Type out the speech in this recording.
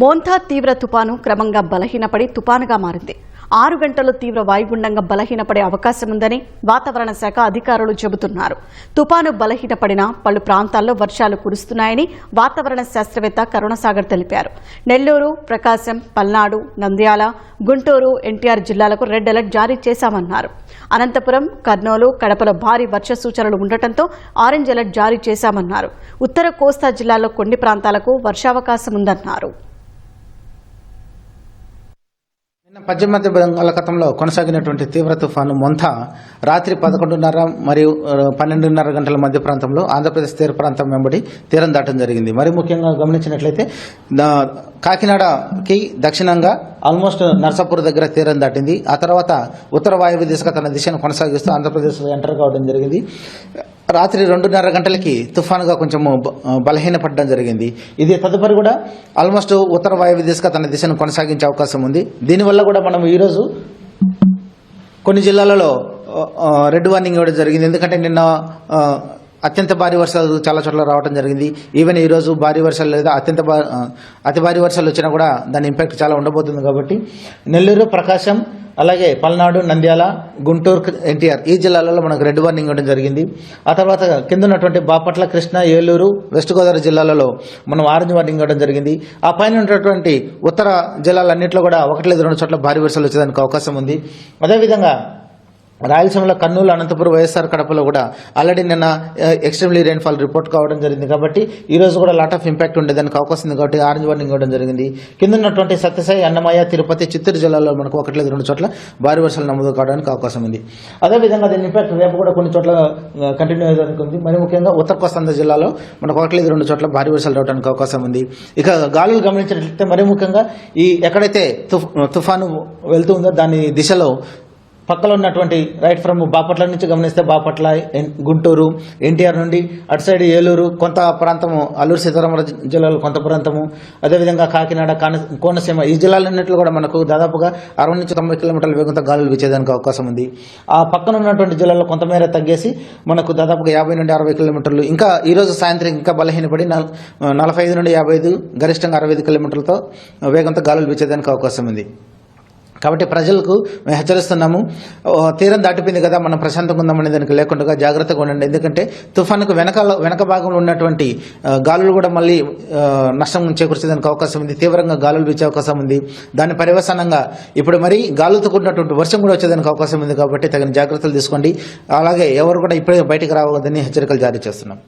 Montha తీవ్ర తుపాను క్రమంగా బలహీనపడి తుపానుగా మారింది. ఆరు గంటలు తీవ్ర వాయుగుండంగా బలహీనపడే అవకాశం ఉందని వాతావరణ శాఖ అధికారులు చెబుతున్నారు. తుపాను బలహీనపడిన పలు ప్రాంతాల్లో వర్షాలు కురుస్తున్నాయని వాతావరణ శాస్త్రవేత్త కరుణసాగర్ తెలిపారు. నెల్లూరు ప్రకాశం పల్నాడు నంద్యాల గుంటూరు ఎన్టీఆర్ జిల్లాలకు రెడ్ అలర్ట్ జారీ చేశామన్నారు. అనంతపురం కర్నూలు కడపలో భారీ వర్ష సూచనలు ఉండటంతో ఆరెంజ్ అలర్ట్ జారీ చేశామన్నారు. ఉత్తర కోస్తా జిల్లాలో కొన్ని ప్రాంతాలకు వర్షావకాశం ఉందన్నారు నిన్న పశ్చిమ మధ్య బంగాళాఖాతంలో కొనసాగినటువంటి తీవ్ర తుఫాను మొంత రాత్రి పదకొండున్నర మరియు పన్నెండున్నర గంటల మధ్య ప్రాంతంలో ఆంధ్రప్రదేశ్ తీర ప్రాంతం వెంబడి తీరం దాటం జరిగింది. మరి ముఖ్యంగా గమనించినట్లయితే కాకినాడకి దక్షిణంగా ఆల్మోస్ట్ నర్సాపూర్ దగ్గర తీరం దాటింది. ఆ తర్వాత ఉత్తర వాయువ్య దిశగా తన దిశను కొనసాగిస్తూ ఆంధ్రప్రదేశ్లో ఎంటర్ కావడం జరిగింది. రాత్రి రెండున్నర గంటలకి తుఫానుగా కొంచెం బలహీనపడడం జరిగింది. ఇది తదుపరి కూడా ఆల్మోస్ట్ ఉత్తర వాయువ్య దిశగా తన దిశను కొనసాగించే అవకాశం ఉంది. దీనివల్ల కూడా మనం ఈరోజు కొన్ని జిల్లాలలో రెడ్ వార్నింగ్ ఇవ్వడం జరిగింది. ఎందుకంటే నిన్న అత్యంత భారీ వర్షాలు చాలా చోట్ల రావడం జరిగింది. ఈవెన్ ఈ రోజు భారీ వర్షాలు లేదా అత్యంత అతి భారీ వర్షాలు వచ్చినా కూడా దాని ఇంపాక్ట్ చాలా ఉండబోతుంది కాబట్టి నెల్లూరు ప్రకాశం అలాగే పల్నాడు నంద్యాల గుంటూరు ఎన్టీఆర్ ఈ జిల్లాలలో మనకు రెడ్ వార్నింగ్ ఇవ్వడం జరిగింది. ఆ తర్వాత కింద ఉన్నటువంటి బాపట్ల కృష్ణ ఏలూరు వెస్ట్ గోదావరి జిల్లాలలో మనం ఆరెంజ్ వార్నింగ్ ఇవ్వడం జరిగింది. ఆ పైన ఉన్నటువంటి ఉత్తర జిల్లాలన్నింటిలో కూడా ఒకటి లేదు రెండు చోట్ల భారీ వర్షాలు వచ్చేదానికి అవకాశం ఉంది. అదేవిధంగా రాయలసీమలో కర్నూలు అనంతపురం వైఎస్ఆర్ కడపలో కూడా ఆల్రెడీ నిన్న ఎక్స్ట్రీమ్లీ రెయిన్ఫాల్ రిపోర్ట్ కావడం జరిగింది కాబట్టి ఈ రోజు కూడా లాట్ ఆఫ్ ఇంపాక్ట్ ఉండేదానికి అవకాశం ఉంది కాబట్టి ఆరెంజ్ వార్నింగ్ ఇవ్వడం జరిగింది. కింద ఉన్నటువంటి సత్యసాయి అన్నమయ్య తిరుపతి చిత్తూరు జిల్లాలో మనకు ఒకటి లేదు రెండు చోట్ల భారీ వర్షాలు నమోదు కావడానికి అవకాశం ఉంది. అదేవిధంగా దీని ఇంపాక్ట్ రేపు కూడా కొన్ని చోట్ల కంటిన్యూ అయ్యేదానికి ఉంది. మరి ముఖ్యంగా ఉత్తర కోస్తాంధ్ర జిల్లాలో మనకు ఒకటి లేదు రెండు చోట్ల భారీ వర్షాలు రావడానికి అవకాశం ఉంది. ఇక గాలులు గమనించినట్లయితే మరి ముఖ్యంగా ఈ ఎక్కడైతే తుఫాను వెళ్తూ ఉందో దాని దిశలో పక్కలో ఉన్నటువంటి రైట్ ఫ్రమ్ బాపట్ల నుంచి గమనిస్తే బాపట్ల ఎన్- గుంటూరు ఎన్టీఆర్ నుండి అటు సైడ్ ఏలూరు కొంత ప్రాంతము అల్లూరు సీతారామరాజు జిల్లాలో కొంత ప్రాంతము. అదేవిధంగా కాకినాడ కాన కోనసీమ ఈ జిల్లాలన్నింటిలో కూడా మనకు దాదాపుగా అరవై నుంచి తొంభై కిలోమీటర్ల వేగంతో గాలులు వీచేదానికి అవకాశం ఉంది. ఆ పక్కన ఉన్నటువంటి జిల్లాలో కొంతమేర తగ్గేసి మనకు దాదాపుగా యాభై నుండి అరవై కిలోమీటర్లు ఇంకా ఈరోజు సాయంత్రం ఇంకా బలహీనపడి నలభై ఐదు నుండి యాభై ఐదు గరిష్టంగా అరవై ఐదు కిలోమీటర్లతో వేగంతో గాలులు వీచేదానికి అవకాశం ఉంది. కాబట్టి ప్రజలకు మేము హెచ్చరిస్తున్నాము. తీరం దాటిపోయింది కదా మనం ప్రశాంతంగా ఉందామనే దానికి లేకుండా జాగ్రత్తగా ఉండండి. ఎందుకంటే తుఫానుకు వెనకాల వెనక భాగంలో ఉన్నటువంటి గాలులు కూడా మళ్ళీ నష్టం చేకూర్చేదానికి అవకాశం ఉంది. తీవ్రంగా గాలులు వీచే అవకాశం ఉంది. దాని పర్యవసానంగా ఇప్పుడు మరి గాలులతో కూడినటువంటి వర్షం కూడా వచ్చేదానికి అవకాశం ఉంది కాబట్టి తగిన జాగ్రత్తలు తీసుకోండి. అలాగే ఎవరు కూడా ఇప్పుడే బయటికి రావద్దని హెచ్చరికలు జారీ చేస్తున్నాం.